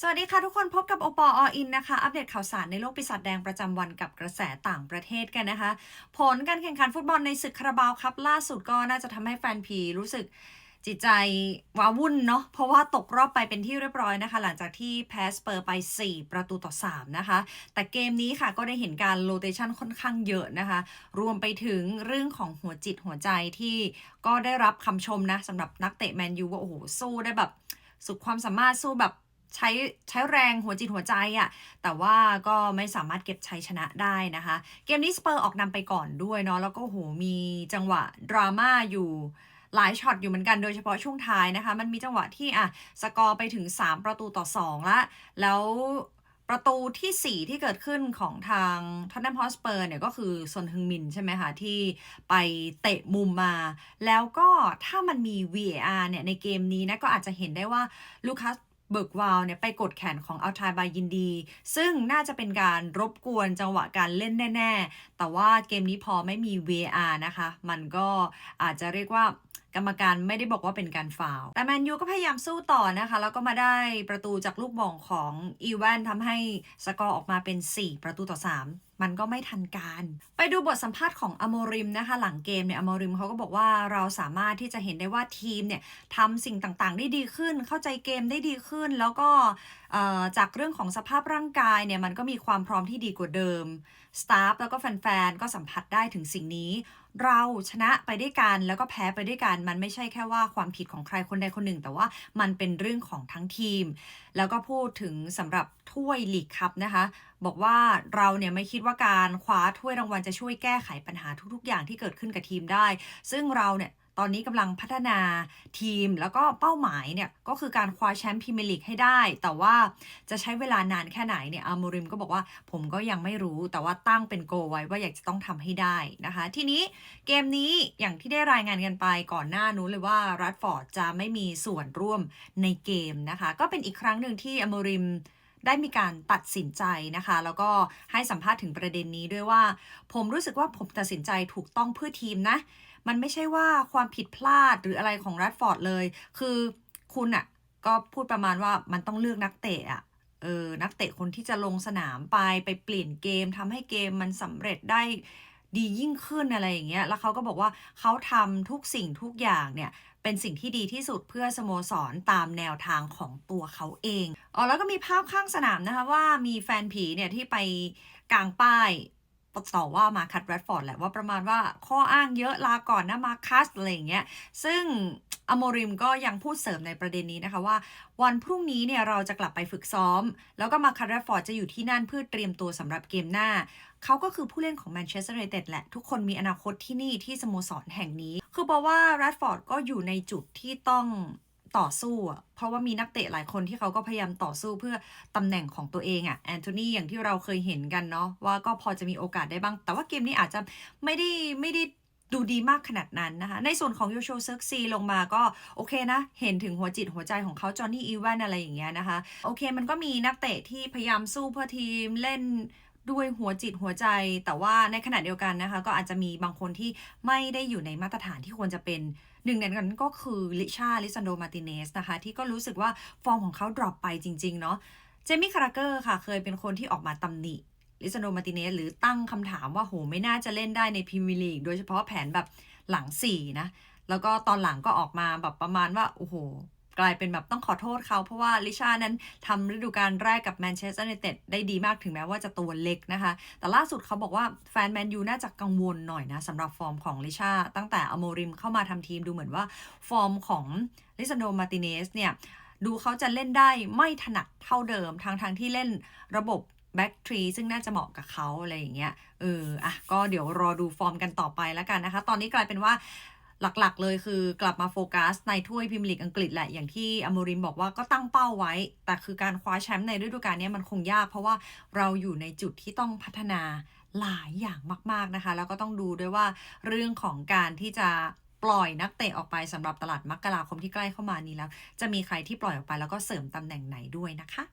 สวัสดีค่ะทุกคนพบกับโอปอออินนะคะ อัปเดตข่าวสารในโลกปีศาจแดงประจำวันกับกระแสต่างประเทศกันนะคะ ผลการแข่งขันฟุตบอลในศึกคาราบาวครับล่าสุดก็น่าจะทำให้แฟนพีรู้สึกจิตใจว้าวุ่นเนาะเพราะว่าตกรอบไปเป็นที่เรียบร้อยนะคะ หลังจากที่แพ้สเปอร์ไป 4 ประตูต่อ 3 นะคะ แต่เกมนี้ค่ะก็ได้เห็นการโรเตชันค่อนข้างเยอะนะคะ รวมไปถึงเรื่องของหัวจิตหัวใจที่ก็ได้รับคำชมนะสำหรับนักเตะแมนยูว่าโอ้โหสู้ได้แบบสุดความสามารถสู้แบบ ใช้ใช้แรงหัวจิตหัวใจอะ่ะ แต่ว่าก็ไม่สามารถเก็บชัยชนะได้นะคะ เกมนี้สเปอร์ออกนำไปก่อนด้วยเนาะ แล้วก็โหมีจังหวะดราม่าอยู่หลายช็อตอยู่เหมือนกันโดยเฉพาะช่วงท้ายนะคะ มันมีจังหวะที่อะสกอร์ไปถึง 3 ประตูต่อ 2 ละ แล้วประตูที่ 4 ที่เกิดขึ้นของทางทอนแนมฮอสเปอร์เนี่ยก็คือซนฮึงมินใช่ไหมคะที่ไปเตะมุมมา แล้วก็ถ้ามันมี VAR เนี่ยในเกมนี้นะก็อาจจะเห็นได้ว่าลูคัส เบิร์กวาลเนี่ยไปกดแขนของอัลทายบายยินดี ซึ่งน่าจะเป็นการรบกวนจังหวะการเล่นแน่ ๆ แต่ว่าเกมนี้พอไม่มี VR นะคะ มันก็อาจจะเรียกว่ากรรมการไม่ได้บอกว่าเป็นการฟาว แต่แมนยูก็พยายามสู้ต่อนะคะ แล้วก็มาได้ประตูจากลูกบ่งของอีแวนทำให้สกอร์ออกมาเป็น 4 ประตูต่อ 3 มันก็ไม่ทันการ ไปดูบทสัมภาษณ์ของอโมริมนะคะ หลังเกมเนี่ยอโมริมเขาก็บอกว่าเราสามารถที่จะเห็นได้ว่าทีมเนี่ยทำสิ่งต่างๆ ได้ดีขึ้น เข้าใจเกมได้ดีขึ้น แล้วก็จากเรื่องของสภาพร่างกายเนี่ยมันก็มีความพร้อมที่ดีกว่าเดิมสตาฟแล้วก็แฟนๆก็สัมผัสได้ถึงสิ่งนี้ เราชนะไปได้วยกันแล้วก็แพ้ไปด้วยกัน มันไม่ใช่แค่ว่าความผิดของใครคนใดคนหนึ่ง แต่ว่ามันเป็นเรื่องของทั้งทีม แล้วก็พูดถึงสำหรับถ้วยลีกคัพนะคะ บอกว่าเราเนี่ยไม่คิดว่าการคว้าถ้วยรางวัลจะช่วยแก้ไขปัญหาทุกๆ อย่างที่เกิดขึ้นกับทีมได้ ซึ่งเราเนี่ย ตอนนี้กำลังพัฒนาทีมแล้วก็เป้าหมายเนี่ย ก็คือการคว้าแชมป์พรีเมียร์ลีกให้ได้ แต่ว่าจะใช้เวลานานแค่ไหนเนี่ยอามูริมก็บอกว่าผมก็ยังไม่รู้แต่ว่าตั้งเป็นโกไว้ว่าอยากจะต้องทำให้ได้นะคะ ทีนี้เกมนี้อย่างที่ได้รายงานกันไปก่อนหน้านู้นเลยว่ารัตฟอร์ดจะไม่มีส่วนร่วมในเกมนะคะ ก็เป็นอีกครั้งหนึ่งที่อามูริม ได้มีการตัดสินใจนะคะ แล้วก็ให้สัมภาษณ์ถึงประเด็นนี้ด้วยว่า ผมรู้สึกว่าผมตัดสินใจถูกต้องเพื่อทีมนะ มันไม่ใช่ว่าความผิดพลาดหรืออะไรของแรดฟอร์ดเลย คือคุณอะก็พูดประมาณว่ามันต้องเลือกนักเตะอะเออนักเตะคนที่จะลงสนามไปไปเปลี่ยนเกมทำให้เกมมันสำเร็จได้ดียิ่งขึ้นอะไรอย่างเงี้ย แล้วเขาก็บอกว่าเขาทำทุกสิ่งทุกอย่างเนี่ย เป็นสิ่งที่ดีที่สุดเพื่อสโมสรตามแนวทางของตัวเขาเองอ๋อแล้วก็มีภาพข้างสนามนะคะว่ามีแฟนผีเนี่ยที่ไปกลางป้ายต่อว่ามาคัตแรดฟอร์ดแหละว่าประมาณว่าข้ออ้างเยอะลาก่อนนะมาคัสอะไรอย่างเงี้ยซึ่งอโมริมก็ยังพูดเสริมในประเด็นนี้นะคะว่า วันพรุ่งนี้เนี่ยเราจะกลับไปฝึกซ้อม แล้วก็มาคัตแรดฟอร์ดจะอยู่ที่นั่นเพื่อเตรียมตัวสำหรับเกมหน้า เขาก็คือผู้เล่นของแมนเชสเตอร์ยูไนเต็ดแหละ ทุกคนมีอนาคตที่นี่ที่สโมสรแห่งนี้ คือเพราะว่าแรดฟอร์ดก็อยู่ในจุดที่ต้องต่อสู้อะ เพราะว่ามีนักเตะหลายคนที่เขาก็พยายามต่อสู้เพื่อตำแหน่งของตัวเองอะแอนโทนีอย่างที่เราเคยเห็นกันเนาะว่าก็พอจะมีโอกาสได้บ้าง แต่ว่าเกมนี้อาจจะไม่ได้ไม่ได้ดูดีมากขนาดนั้นนะคะ ในส่วนของโยโชเซิร์กซีลงมาก็โอเคนะ เห็นถึงหัวจิตหัวใจของเขาจอห์นนี่อีแวนอะไรอย่างเงี้ยนะคะ โอเคมันก็มีนักเตะที่พยายามสู้เพื่อทีมเล่น ด้วยหัวจิตหัวใจ แต่ว่าในขณะเดียวกันนะคะ ก็อาจจะมีบางคนที่ไม่ได้อยู่ในมาตรฐานที่ควรจะเป็นหนึ่งในนั้นก็คือลิชาลิซันโดมาติเนสนะคะ ที่ก็รู้สึกว่าฟอร์มของเขาดรอปไปจริง ๆ เนาะเจมี่คาราเกอร์ค่ะ เคยเป็นคนที่ออกมาตำหนิลิซันโดมาติเนสหรือตั้งคำถามว่าโหไม่น่าจะเล่นได้ในพรีเมียร์ลีกโดยเฉพาะแผนแบบหลังสี่นะแล้วก็ตอนหลังก็ออกมาแบบประมาณว่าโอ้โห กลายเป็นแบบต้องขอโทษเขา เพราะว่าลิชานั้นทำฤดูกาลแรกกับแมนเชสเตอร์ยูไนเต็ดได้ดีมากถึงแม้ว่าจะตัวเล็กนะคะ แต่ล่าสุดเขาบอกว่าแฟนแมนยูน่าจะกังวลหน่อยนะสำหรับฟอร์มของลิชาตั้งแต่อโมริมเข้ามาทำทีมดูเหมือนว่าฟอร์มของลิซันโดมาติเนสเนี่ยดูเขาจะเล่นได้ไม่ถนัดเท่าเดิมทางทางที่เล่นระบบแบ็กทรีซึ่งน่าจะเหมาะกับเขาอะไรอย่างเงี้ยเอออะก็เดี๋ยวรอดูฟอร์มกันต่อไปแล้วกันนะคะ ตอนนี้กลายเป็นว่า หลักๆ เลยคือกลับมาโฟกัสในถ้วยพิมพ์ลีกอังกฤษแหละ อย่างที่อมริมบอกว่าก็ตั้งเป้าไว้ แต่คือการคว้าแชมป์ในฤดูกาลนี้มันคงยาก เพราะว่าเราอยู่ในจุดที่ต้องพัฒนาหลายอย่างมาก ๆนะคะ แล้วก็ต้องดูด้วยว่าเรื่องของการที่จะปล่อยนักเตะออกไปสำหรับตลาดมกราคมที่ใกล้เข้ามานี้แล้ว จะมีใครที่ปล่อยออกไปแล้วก็เสริมตำแหน่งไหนด้วยนะคะ